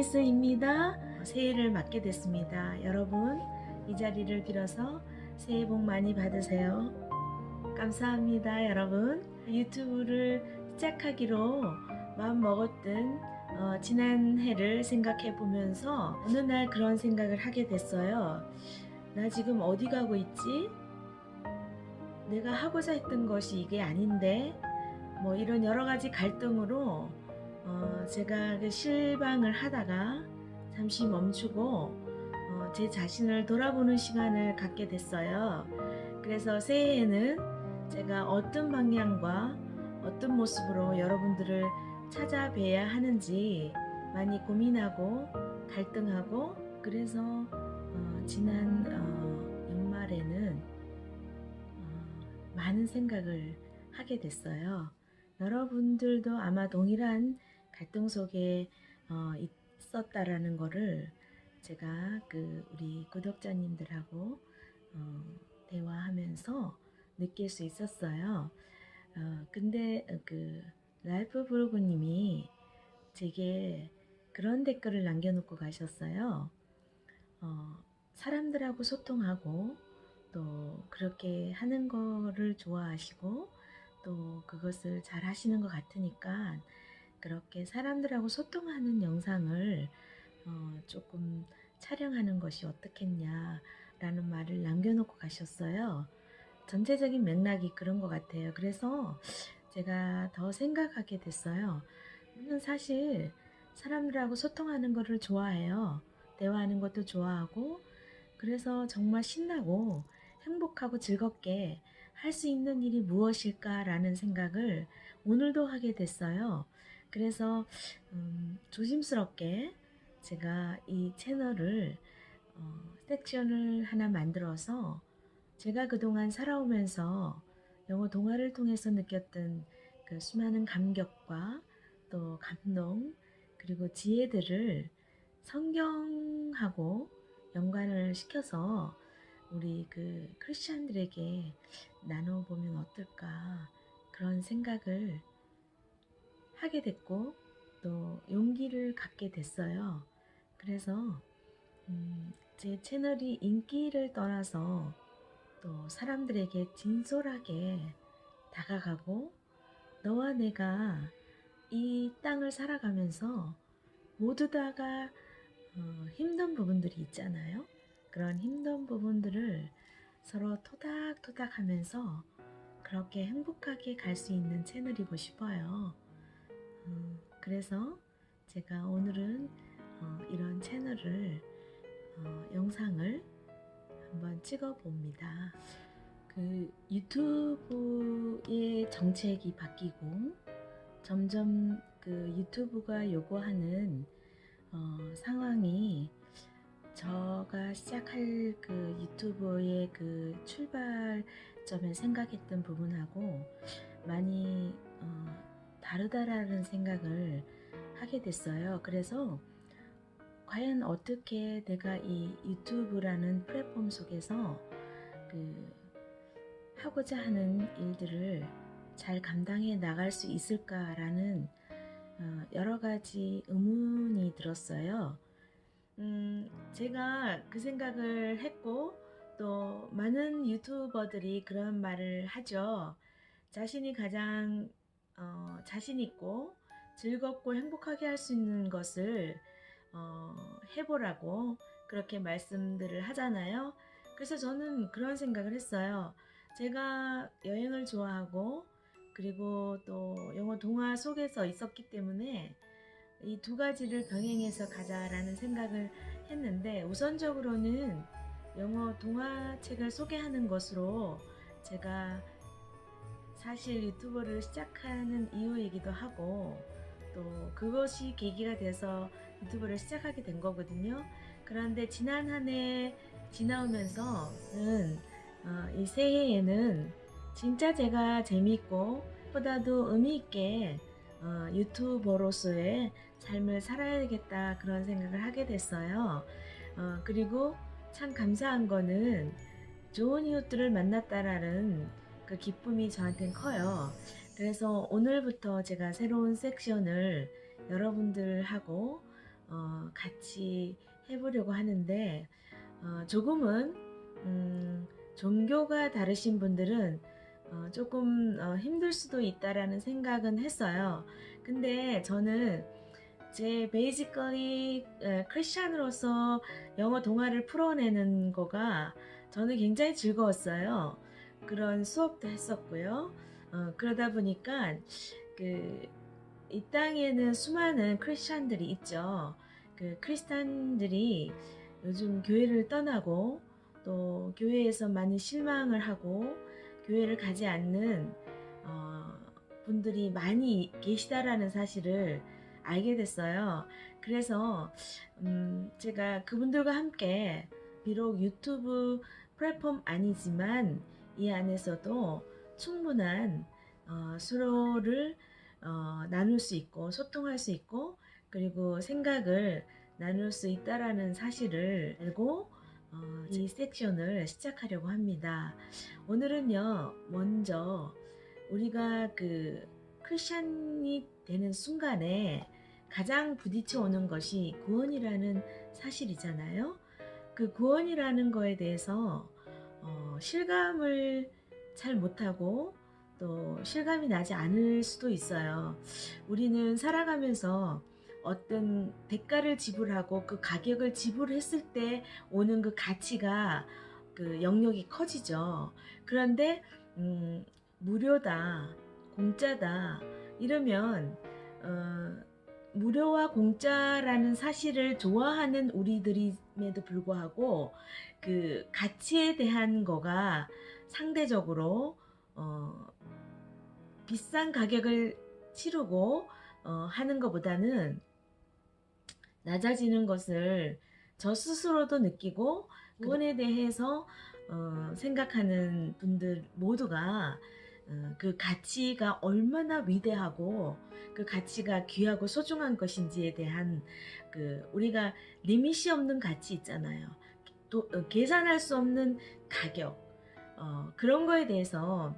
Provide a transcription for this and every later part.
데니스입니다. 새해를 맞게 됐습니다. 여러분, 이 자리를 빌어서 새해 복 많이 받으세요. 감사합니다, 여러분. 유튜브를 시작하기로 마음 먹었던 어, 지난 해를 생각해 보면서 어느 날 그런 생각을 하게 됐어요. 나 지금 어디 가고 있지? 내가 하고자 했던 것이 이게 아닌데, 뭐 이런 여러 가지 갈등으로 어, 제가 그 실방을 하다가 잠시 멈추고 어, 제 자신을 돌아보는 시간을 갖게 됐어요. 그래서 새해에는 제가 어떤 방향과 어떤 모습으로 여러분들을 찾아뵈야 하는지 많이 고민하고 갈등하고 그래서 어, 지난 어, 연말에는 어, 많은 생각을 하게 됐어요. 여러분들도 아마 동일한 갈등 속에 어, 있었다라는 거를 제가 그 우리 구독자님들하고 어, 대화하면서 느낄 수 있었어요. 어, 근데 그 라이프 브로그님이 제게 그런 댓글을 남겨놓고 가셨어요. 어, 사람들하고 소통하고 또 그렇게 하는 거를 좋아하시고 또 그것을 잘 하시는 것 같으니까 그렇게 사람들하고 소통하는 영상을 어, 조금 촬영하는 것이 어떻겠냐라는 말을 남겨놓고 가셨어요. 전체적인 맥락이 그런 것 같아요. 그래서 제가 더 생각하게 됐어요. 저는 사실 사람들하고 소통하는 것을 좋아해요. 대화하는 것도 좋아하고, 그래서 정말 신나고 행복하고 즐겁게 할 수 있는 일이 무엇일까라는 생각을 오늘도 하게 됐어요. 그래서 음, 조심스럽게 제가 이 채널을 어, 섹션을 하나 만들어서 제가 그동안 살아오면서 영어 동화를 통해서 느꼈던 그 수많은 감격과 또 감동 그리고 지혜들을 성경하고 연관을 시켜서 우리 그 크리스천들에게 나눠보면 어떨까 그런 생각을 하게 됐고 또 용기를 갖게 됐어요. 그래서 음, 제 채널이 인기를 떠나서 또 사람들에게 진솔하게 다가가고 너와 내가 이 땅을 살아가면서 모두 다가 어, 힘든 부분들이 있잖아요. 그런 힘든 부분들을 서로 토닥토닥 하면서 그렇게 행복하게 갈 수 있는 채널이고 싶어요. 음, 그래서 제가 오늘은 어, 이런 채널을 어, 영상을 한번 찍어 봅니다. 그 유튜브의 정책이 바뀌고 점점 그 유튜브가 요구하는 어, 상황이 저가 시작할 그 유튜브의 그 출발점에 생각했던 부분하고 많이 어, 다르다라는 생각을 하게 됐어요. 그래서 과연 어떻게 내가 이 유튜브라는 플랫폼 속에서 그 하고자 하는 일들을 잘 감당해 나갈 수 있을까라는 어, 여러 가지 의문이 들었어요. 음, 제가 그 생각을 했고 또 많은 유튜버들이 그런 말을 하죠. 자신이 가장 어, 자신 있고 즐겁고 행복하게 할 수 있는 것을 어, 해보라고 그렇게 말씀들을 하잖아요. 그래서 저는 그런 생각을 했어요. 제가 여행을 좋아하고 그리고 또 영어 동화 속에서 있었기 때문에 이 두 가지를 병행해서 가자라는 생각을 했는데 우선적으로는 영어 동화책을 소개하는 것으로 제가 사실 유튜버를 시작하는 이유이기도 하고 또 그것이 계기가 돼서 유튜브를 시작하게 된 거거든요. 그런데 지난 한 해 지나오면서는 어, 이 새해에는 진짜 제가 재밌고 보다도 의미 있게 어, 유튜버로서의 삶을 살아야겠다 그런 생각을 하게 됐어요. 어, 그리고 참 감사한 거는 좋은 이웃들을 만났다라는 그 기쁨이 저한테는 커요. 그래서 오늘부터 제가 새로운 섹션을 여러분들하고 어, 같이 해보려고 하는데 어, 조금은 음, 종교가 다르신 분들은 어, 조금 어, 힘들 수도 있다라는 생각은 했어요. 근데 저는 제 베이지컬리 크리스찬으로서 영어 동화를 풀어내는 거가 저는 굉장히 즐거웠어요. 그런 수업도 했었고요. 어, 그러다 보니까 그 이 땅에는 수많은 크리스찬들이 있죠. 그 크리스찬들이 요즘 교회를 떠나고 또 교회에서 많이 실망을 하고 교회를 가지 않는 어, 분들이 많이 계시다라는 사실을 알게 됐어요. 그래서 음, 제가 그분들과 함께 비록 유튜브 플랫폼 아니지만 이 안에서도 충분한 어, 서로를 어, 나눌 수 있고 소통할 수 있고 그리고 생각을 나눌 수 있다라는 사실을 알고 어, 이 섹션을 시작하려고 합니다. 오늘은요, 먼저 우리가 그 크리스찬이 되는 순간에 가장 부딪혀 오는 것이 구원이라는 사실이잖아요. 그 구원이라는 거에 대해서 어, 실감을 잘 못하고 또 실감이 나지 않을 수도 있어요. 우리는 살아가면서 어떤 대가를 지불하고 그 가격을 지불했을 때 오는 그 가치가 그 영역이 커지죠. 그런데 음, 무료다, 공짜다 이러면 어, 무료와 공짜라는 사실을 좋아하는 우리들임에도 불구하고 그 가치에 대한 거가 상대적으로 어, 비싼 가격을 치르고 어, 하는 것보다는 낮아지는 것을 저 스스로도 느끼고 그분에 대해서 어, 생각하는 분들 모두가 어, 그 가치가 얼마나 위대하고 그 가치가 귀하고 소중한 것인지에 대한 그 우리가 리밋이 없는 가치 있잖아요. 또 어, 계산할 수 없는 가격 어, 그런 거에 대해서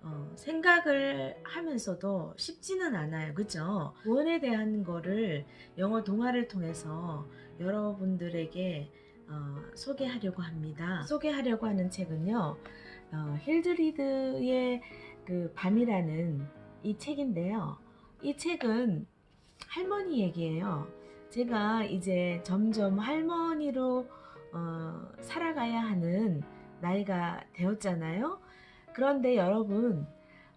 어, 생각을 하면서도 쉽지는 않아요. 그죠? 구원에 대한 거를 영어 동화를 통해서 여러분들에게 어, 소개하려고 합니다. 소개하려고 하는 책은요, 어, 힐드리드의 그 밤이라는 이 책인데요. 이 책은 할머니 얘기예요. 제가 이제 점점 할머니로 어, 살아가야 하는 나이가 되었잖아요. 그런데 여러분,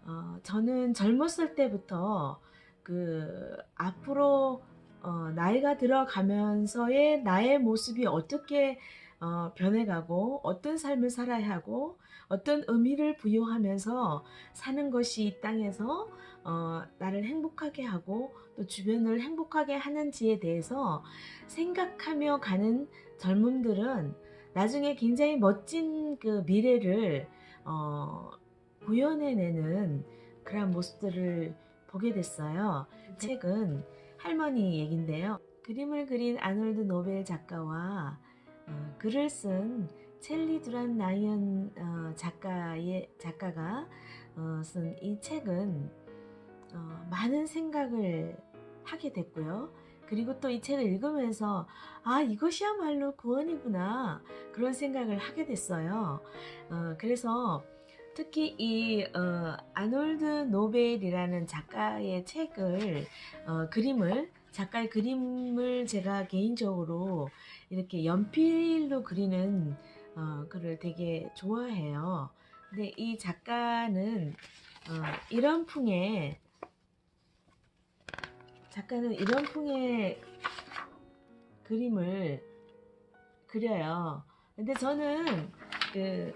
어, 저는 젊었을 때부터 그 앞으로 어, 나이가 들어가면서의 나의 모습이 어떻게 어, 변해가고 어떤 삶을 살아야 하고 어떤 의미를 부여하면서 사는 것이 이 땅에서 어, 나를 행복하게 하고 또 주변을 행복하게 하는지에 대해서 생각하며 가는 젊음들은 나중에 굉장히 멋진 그 미래를 어, 구현해내는 그런 모습들을 보게 됐어요. 그 책은 할머니 얘긴데요. 그림을 그린 아놀드 노벨 작가와 어, 글을 쓴 첼리 두란 나이언 어, 작가의 작가가 어, 쓴이 책은 어, 많은 생각을 하게 됐고요. 그리고 또 이 책을 읽으면서 아 이것이야말로 구원이구나 그런 생각을 하게 됐어요. 어, 그래서 특히 이 어, 아놀드 노벨이라는 작가의 책을 어, 그림을 작가의 그림을 제가 개인적으로 이렇게 연필로 그리는 어, 글을 되게 좋아해요. 근데 이 작가는 어, 이런 풍의 작가는 이런 풍의 그림을 그려요. 근데 저는 그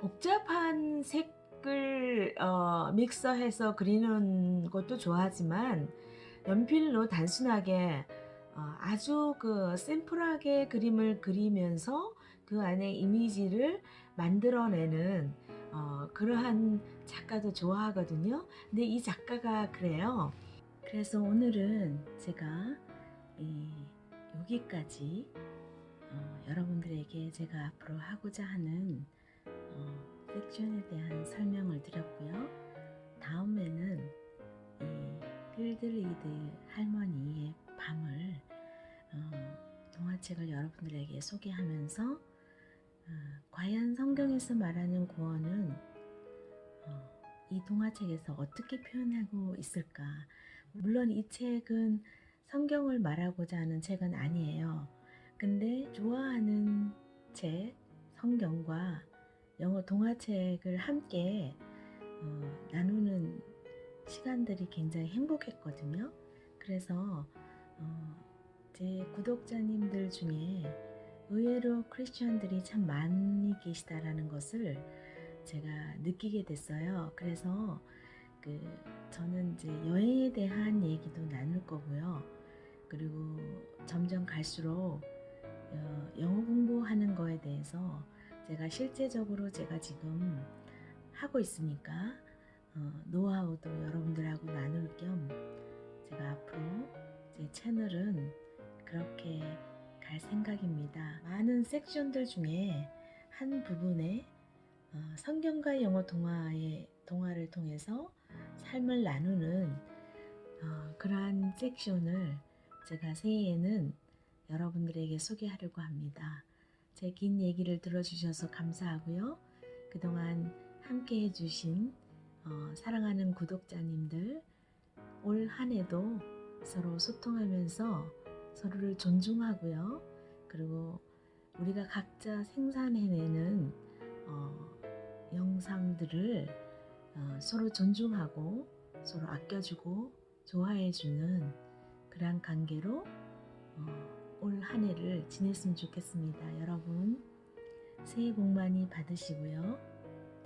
복잡한 색을 어, 믹서해서 그리는 것도 좋아하지만 연필로 단순하게 어, 아주 그 샘플하게 그림을 그리면서 그 안에 이미지를 만들어내는 어, 그러한 작가도 좋아하거든요. 근데 이 작가가 그래요. 그래서 오늘은 제가 이, 여기까지 어, 여러분들에게 제가 앞으로 하고자 하는 어, 섹션에 대한 설명을 드렸고요. 다음에는 이 필드리드 할머니의 밤을 어, 동화책을 여러분들에게 소개하면서 어, 과연 성경에서 말하는 구원은 어, 이 동화책에서 어떻게 표현하고 있을까? 물론 이 책은 성경을 말하고자 하는 책은 아니에요. 근데 좋아하는 책, 성경과 영어 동화책을 함께 어, 나누는 시간들이 굉장히 행복했거든요. 그래서 어, 제 구독자님들 중에 의외로 크리스천들이 참 많이 계시다라는 것을 제가 느끼게 됐어요. 그래서 그 저는 이제 여행에 대한 얘기도 나눌 거고요. 그리고 점점 갈수록 어, 영어 공부하는 거에 대해서 제가 실제적으로 제가 지금 하고 있으니까 어, 노하우도 여러분들하고 나눌 겸 제가 앞으로 제 채널은 그렇게 갈 생각입니다. 많은 섹션들 중에 한 부분에 어, 성경과 영어 동화의 동화를 통해서 삶을 나누는 어, 그러한 섹션을 제가 새해에는 여러분들에게 소개하려고 합니다. 제 긴 얘기를 들어주셔서 감사하고요. 그동안 함께 해주신 어, 사랑하는 구독자님들 올 한해도 서로 소통하면서 서로를 존중하고요. 그리고 우리가 각자 생산해내는 어, 영상들을 어, 서로 존중하고 서로 아껴주고 좋아해주는 그러한 관계로 어, 올 한 해를 지냈으면 좋겠습니다. 여러분 새해 복 많이 받으시고요.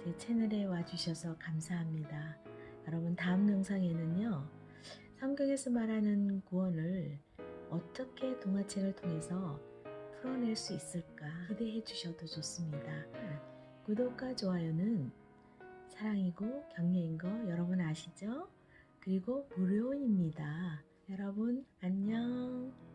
제 채널에 와주셔서 감사합니다. 여러분 다음 영상에는요. 성경에서 말하는 구원을 어떻게 동화책을 통해서 풀어낼 수 있을까 기대해 주셔도 좋습니다. 구독과 좋아요는 사랑이고 격려인 거 여러분 아시죠? 그리고 무료입니다. 여러분 안녕.